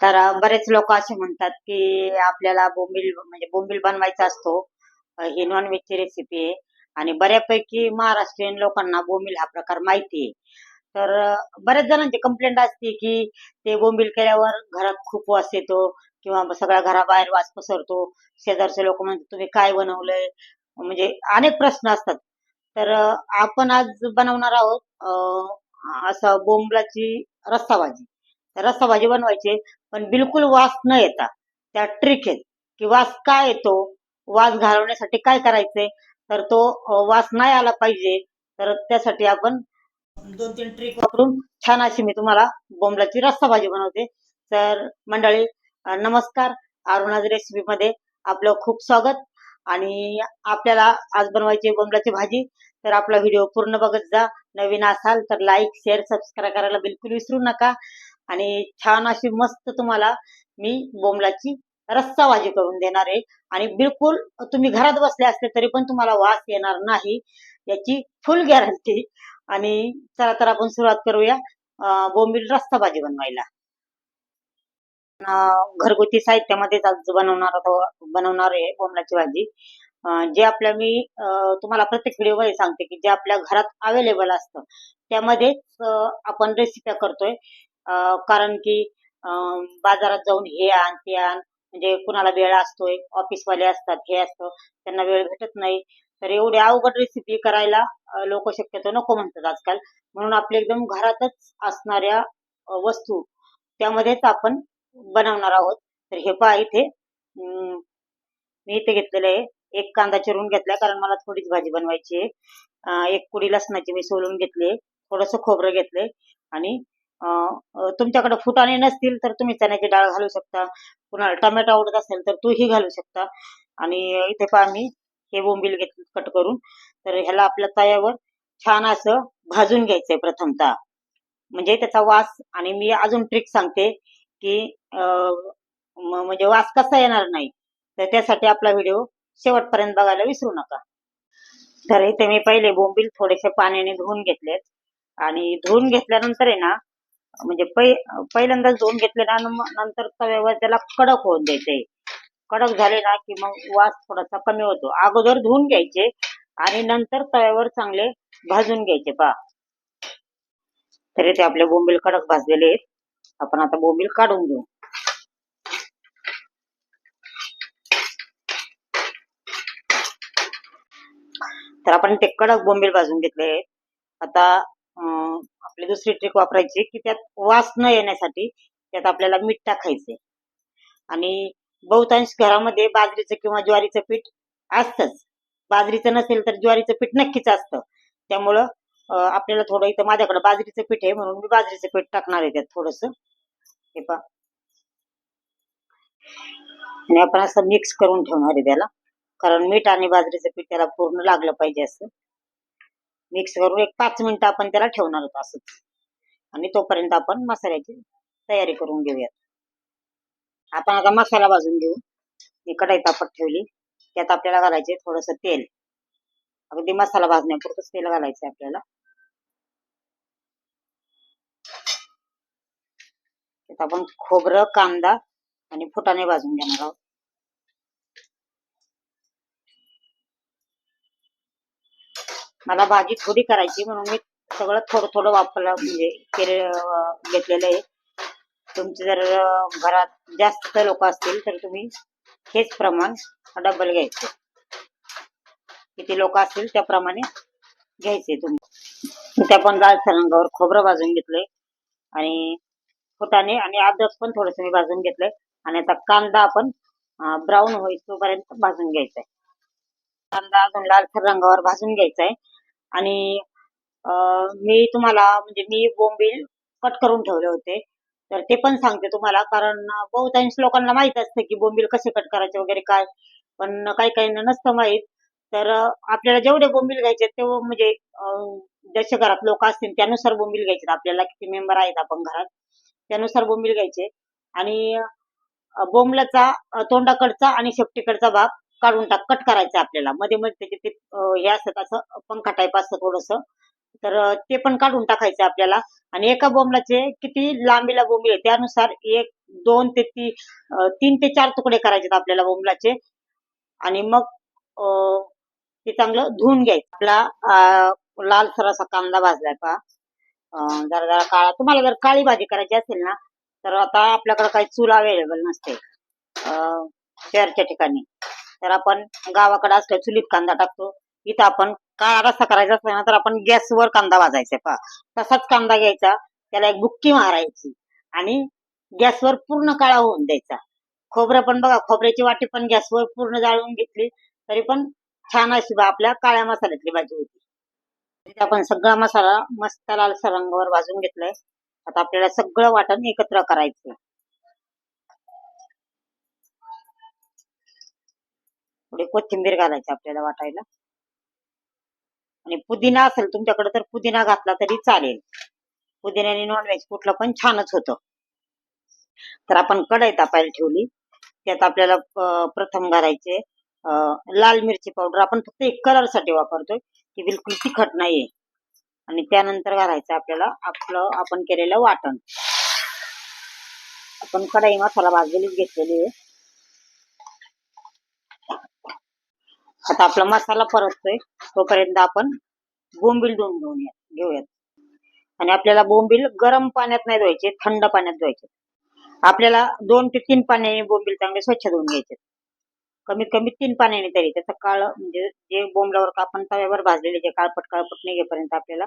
तर बरेच लोक असे म्हणतात की आपल्याला बोंबील म्हणजे बोंबील बनवायचा असतो. ही नॉनव्हेजची रेसिपी आहे. आणि बऱ्यापैकी महाराष्ट्रीयन लोकांना बोंबील हा प्रकार माहिती आहे. तर बऱ्याच जणांची कंप्लेंट असते की ते बोंबील केल्यावर घरात खूप वास येतो किंवा सगळ्या घराबाहेर वास पसरतो. शेजारचे लोक म्हणतात तुम्ही काय बनवलंय? म्हणजे अनेक प्रश्न असतात. तर आपण आज बनवणार आहोत असं बोंबलाची रस्सा भाजी रस्सा भाजी बनवायची. पण बिलकुल वास न येता त्या ट्रिक आहेत. की वास काय येतो? वास घालवण्यासाठी काय करायचंय? तर तो वास नाही आला पाहिजे तर त्यासाठी आपण दोन तीन ट्रिक वापरून छान अशी मी तुम्हाला बोंबलाची रस्सा भाजी बनवते. तर मंडळी नमस्कार. अरुणाज रेसिपी मध्ये आपलं खूप स्वागत. आणि आपल्याला आज बनवायची बोंबलाची भाजी तर आपला व्हिडिओ पूर्ण बघत जा. नवीन असाल तर लाईक शेअर सबस्क्राईब करायला बिलकुल विसरू नका. आणि छान अशी मस्त तुम्हाला मी बोंबलाची रस्सा भाजी करून देणार आहे. आणि बिलकुल तुम्ही घरात बसले असले तरी पण तुम्हाला वास येणार नाही याची फुल गॅरंटी. आणि चला तर आपण सुरुवात करूया बोंबील रस्सा भाजी बनवायला. अं, घरगुती साहित्यामध्येच आज बनवणार बनवणार आहे बोंबलाची भाजी. जे आपल्या मी अं, तुम्हाला प्रत्येक व्हिडिओमध्ये सांगते की जे आपल्या घरात अवेलेबल असतं त्यामध्येच आपण रेसिप्या करतोय. कारण की बाजारात जाऊन हे आण ते आण म्हणजे कुणाला वेळ असतोय ऑफिसवाले असतात हे असतं त्यांना वेळ भेटत नाही. तर एवढी अवघड रेसिपी करायला लोक शक्यतो नको म्हणतात आजकाल. म्हणून आपले एकदम घरातच असणाऱ्या वस्तू त्यामध्येच आपण बनवणार आहोत. तर हे पहा इथे अं, मी इथे घेतलेलं आहे. एक कांदा चिरून घेतलाय कारण मला थोडीच भाजी बनवायची आहे. एक कुडी लसणाची मी सोलून घेतली थोडस खोबरं घेतले आणि तुमच्याकडे फुटाणे नसतील तर तुम्ही चण्याची डाळ घालू शकता. पुन्हा टमॅटो आवडत असेल तर तूही घालू शकता. आणि इथे पहा मी हे बोंबील घेत कट करून. तर ह्याला आपल्या तयावर छान असं भाजून घ्यायचंय प्रथमतः. म्हणजे त्याचा वास आणि मी अजून ट्रिक सांगते की म्हणजे वास कसा येणार नाही तर त्यासाठी आपला व्हिडिओ शेवटपर्यंत बघायला विसरू नका. तर इथे मी पहिले बोंबील थोडेसे पाण्याने धुवून घेतलेत. आणि धुवून घेतल्यानंतर आहे ना म्हणजे पै पहिल्यांदाच धुवून घेतले ना मग नंतर तव्यावर त्याला कडक होऊन द्यायचे. कडक झाले ना की मग वास थोडासा कमी होतो. अगोदर धुवून घ्यायचे आणि नंतर तव्यावर चांगले भाजून घ्यायचे. पा तरी ते आपले बोंबील कडक भाजलेले आहेत. आपण आता बोंबील काढून घेऊ. तर आपण ते कडक बोंबील भाजून घेतले आहेत. आता आपली दुसरी ट्रिक वापरायची की त्यात वास न येण्यासाठी त्यात आपल्याला मीठ टाकायचे आणि बहुतांश घरामध्ये बाजरीचं किंवा ज्वारीचं पीठ असतंच. बाजरीचं नसेल तर ज्वारीचं पीठ नक्कीच असतं. त्यामुळं आपल्याला थोडं इथं माझ्याकडे बाजरीचं पीठ आहे म्हणून मी बाजरीचं पीठ टाकणार आहे त्यात थोडस. हे पहा. आणि आपण असं मिक्स करून ठेवणार आहे त्याला. कारण मीठ आणि बाजरीचं पीठ त्याला पूर्ण लागलं पाहिजे असं. मिक्स करून एक पाच मिनिटं आपण त्याला ठेवणार होतो असंच आणि तोपर्यंत आपण मसाल्याची तयारी करून घेऊयात. आपण आता मसाला भाजून घेऊ. ही कढाई तापत ठेवली. त्यात आपल्याला घालायचे थोडस तेल. अगदी मसाला भाजण्यापुरतच तेल घालायचं आपल्याला. त्यात आपण खोबरं कांदा आणि फुटाणे भाजून घेणार आहोत. मला भाजी थोडी करायची म्हणून मी सगळं थोडं थोडं वापरलं. म्हणजे केले घेतलेलं आहे. तुमचे जर घरात जास्त लोक असतील तर तुम्ही हेच प्रमाण डबल घ्यायचे. किती लोक असतील त्याप्रमाणे घ्यायचे तुम्ही. त्या आपण लाल रंगावर खोबरं भाजून घेतलंय. आणि फुटाने आणि अद्रक पण थोडस मी भाजून घेतलंय. आणि आता कांदा आपण ब्राऊन होईल तोपर्यंत भाजून घ्यायचा आहे कांदा अजून लालसर रंगावर भाजून घ्यायचा आहे आणि मी तुम्हाला म्हणजे मी बोंबील कट करून ठेवले होते. तर ते पण सांगते तुम्हाला कारण बहुतांश लोकांना माहीत असतं की बोंबील कसे कट करायचे वगैरे काय पण काही काहींना नसतं माहीत. तर आपल्याला जेवढे बोंबील घ्यायचे तेव्हा म्हणजे अं, जसे घरात लोक असतील त्यानुसार बोंबील घ्यायचे. आपल्याला किती मेंबर आहेत आपण घरात त्यानुसार बोंबील घ्यायचे. आणि बोंबलाचा तोंडाकडचा आणि शेपटीकडचा भाग काढून टाक कट करायचं आपल्याला. मध्ये मध्ये त्याचे ते हे असतं असं पंखा टाईप असतं थोडस. तर ते पण काढून टाकायचं आपल्याला. आणि एका बोंबलाचे किती लांबीला बोंबी आहे त्यानुसार एक दोन ते ती तीन ते चार तुकडे करायचे आपल्याला बोंबलाचे. आणि मग ते चांगलं धुवून घ्यायचं. आपला लाल लालसर कांदा भाजलाय पहा. जरा जरा काळा. तुम्हाला जर काळी भाजी करायची असेल ना तर आता आपल्याकडे काही चूल अवेलेबल नसते. शहरच्या ठिकाणी. तर आपण गावाकडे असल्या चुलीत कांदा टाकतो. इथं आपण काळा रस्सा करायचा असला ना तर आपण गॅसवर कांदा भाजायचा पहा तसाच कांदा घ्यायचा त्याला एक बुक्की मारायची आणि गॅसवर पूर्ण काळा होऊन द्यायचा. खोबरं पण बघा खोबऱ्याची वाटी पण गॅसवर पूर्ण जाळून घेतली तरी पण छान अशी बा आपल्या काळ्या मसाल्यातली भाजी होती. आपण सगळा मसाला मस्त लालसर रंगावर भाजून घेतलाय. आता आपल्याला सगळं वाटण एकत्र करायचं थोडी कोथिंबीर घालायची आपल्याला वाटायला. आणि पुदिना असेल तुमच्याकडे तर पुदिना घातला तरी चालेल. पुदिन्याने नॉनव्हेज कुठलं पण छानच होतं. तर आपण कढई तापायला ठेवली. त्यात आपल्याला प्रथम घालायचे लाल मिरची पावडर. आपण फक्त एक कलरसाठी वापरतोय ती बिलकुल तिखट नाहीये. आणि त्यानंतर घालायचं आपल्याला आपलं आपण केलेलं वाटण. आपण कढई मसाला भाजलेलीच घेतलेली आहे. आता आपला मसाला परततोय. तोपर्यंत आपण बोंबील धुवून घेऊया घेऊयात. आणि आपल्याला बोंबील गरम पाण्यात नाही धुवायचे थंड पाण्यात धुवायचे. आपल्याला दोन ते तीन पाण्याने बोंबील चांगले स्वच्छ धुवून घ्यायचे. कमीत कमी तीन पाण्याने तरी. त्याचं काळ म्हणजे जे बोंबलावर का आपण तव्यावर भाजलेले जे काळपट काळपट निघेपर्यंत आपल्याला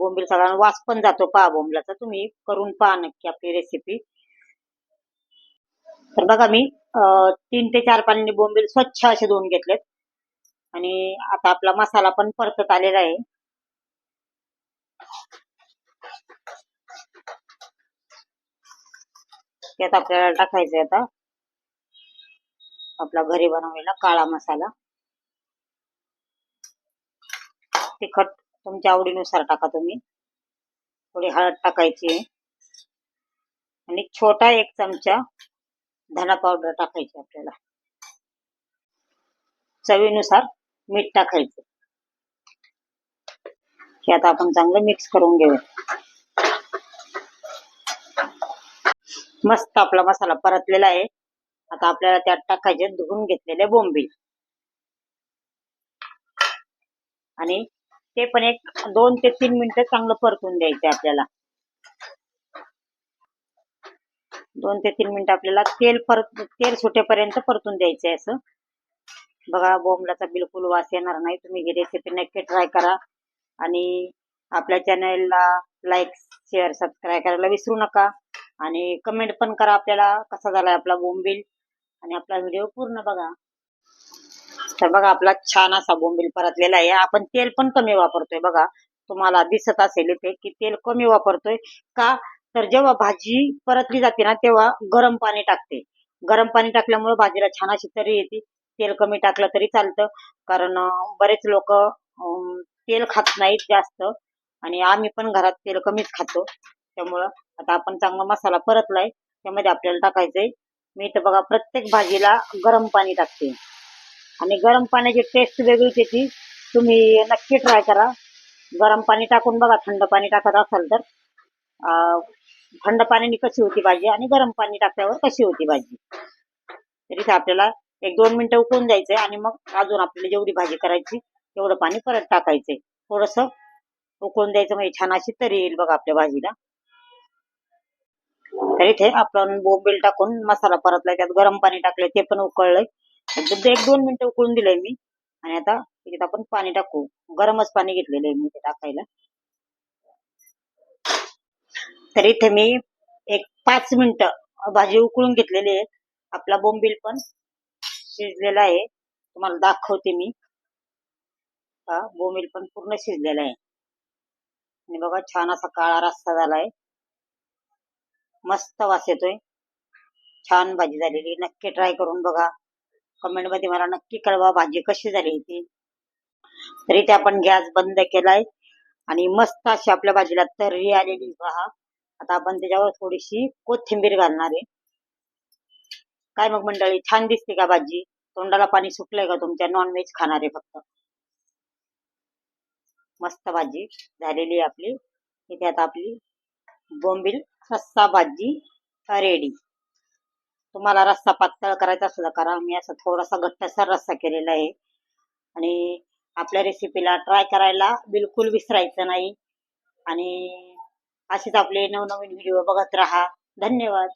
बोंबील सगळा वास पण जातो पहा बोंबलाचा. तुम्ही करून पहा नक्की आपली रेसिपी तर बघा मी तीन ते चार पाण्याने बोंबील स्वच्छ असे धुवून घेतलेत. आणि आता आपला मसाला पण परतत आलेला आहे. त्यात आपल्याला टाकायचं आता. आपला घरी बनवलेला काळा मसाला. तिखट तुमच्या आवडीनुसार टाका तुम्ही. थोडी हळद टाकायची. आहे. आणि छोटा एक चमचा धना पावडर टाकायची आपल्याला. चवीनुसार. मीठ टाकायचं. हे आता आपण चांगलं मिक्स करून घेऊया. मस्त आपला मसाला परतलेला आहे. आता आपल्याला त्यात टाकायचे धुवून घेतलेले बोंबील. आणि ते पण एक दोन ते तीन मिनिटं चांगलं परतून द्यायचे आपल्याला. दोन ते तीन मिनिटं आपल्याला तेल परत तेल सुटेपर्यंत परतून द्यायचे असं. बघा बोंबलाचा बिलकुल वास येणार नाही. तुम्ही ही रेसिपी नक्की ट्राय करा. आणि आपल्या चॅनलला लाईक शेअर सबस्क्राईब करायला विसरू नका. आणि कमेंट पण करा आपल्याला कसा झालाय आपला बोंबील. आणि आपला व्हिडिओ पूर्ण बघा. तर बघा आपला छान असा बोंबील परतलेला आहे. आपण तेल पण कमी वापरतोय बघा. तुम्हाला दिसत असेल इथे की तेल कमी वापरतोय. का? तर जेव्हा भाजी परतली जाते ना तेव्हा गरम पाणी टाकते. गरम पाणी टाकल्यामुळे भाजीला छान अशी तरी येते. तेल कमी टाकलं तरी चालतं. कारण बरेच लोक तेल खात नाहीत जास्त. आणि आम्ही पण घरात तेल कमीच खातो. त्यामुळं आता आपण चांगला मसाला परतलाय. त्यामध्ये आपल्याला टाकायचंय. मी तर बघा प्रत्येक भाजीला गरम पाणी टाकते. आणि गरम पाण्याची टेस्ट वेगळीच येते. तुम्ही नक्की ट्राय करा. गरम पाणी टाकून बघा थंड पाणी टाकत असाल तर. थंड पाण्याने कशी होती भाजी आणि गरम पाणी टाकल्यावर कशी होती भाजी. तर आपल्याला एक दोन मिनिटं उकळून द्यायचंय आणि मग अजून आपल्याला जेवढी भाजी करायची तेवढं पाणी परत टाकायचंय. थोडस उकळून द्यायचं म्हणजे छान अशी तरी येईल बघा आपल्या भाजीला. तर इथे आपण बोंबील टाकून मसाला परतलाय त्यात गरम पाणी टाकलंय ते पण उकळलंय. एक एक दोन मिनिटं उकळून दिलंय मी. आणि आता त्याच्यात आपण पाणी टाकू. गरमच पाणी घेतलेलं आहे मी ते टाकायला. तर इथे मी एक पाच मिनिटं भाजी उकळून घेतलेली आहे. आपला बोंबील पण शिजलेला आहे. तुम्हाला दाखवते मी. हा बोमिल पण पूर्ण शिजलेला आहे. आणि बघा छान असा काळा रस्सा झालाय. मस्त वास येतोय. छान भाजी झालेली. नक्की ट्राय करून बघा. कमेंटमध्ये मला नक्की कळवा भाजी कशी झाली होती तरी ते आपण गॅस बंद केलाय. आणि मस्त अशी आपल्या भाजीला तर्री आलेली पहा आता आपण त्याच्यावर थोडीशी कोथिंबीर घालणार आहे. काय मग मंडळी छान दिसते का भाजी? तोंडाला पाणी सुटलंय का तुमच्या? नॉनव्हेज खाणारे फक्त. मस्त भाजी झालेली आहे आपली. इथे आता आपली बोंबील रस्सा भाजी रेडी तुम्हाला रस्सा पातळ करायचा असला करा. मी असा थोडासा घट्टसर रस्सा केलेला आहे. आणि आपल्या रेसिपीला ट्राय करायला बिलकुल विसरायचं नाही. आणि असेच आपले नवनवीन व्हिडिओ बघत राहा. धन्यवाद.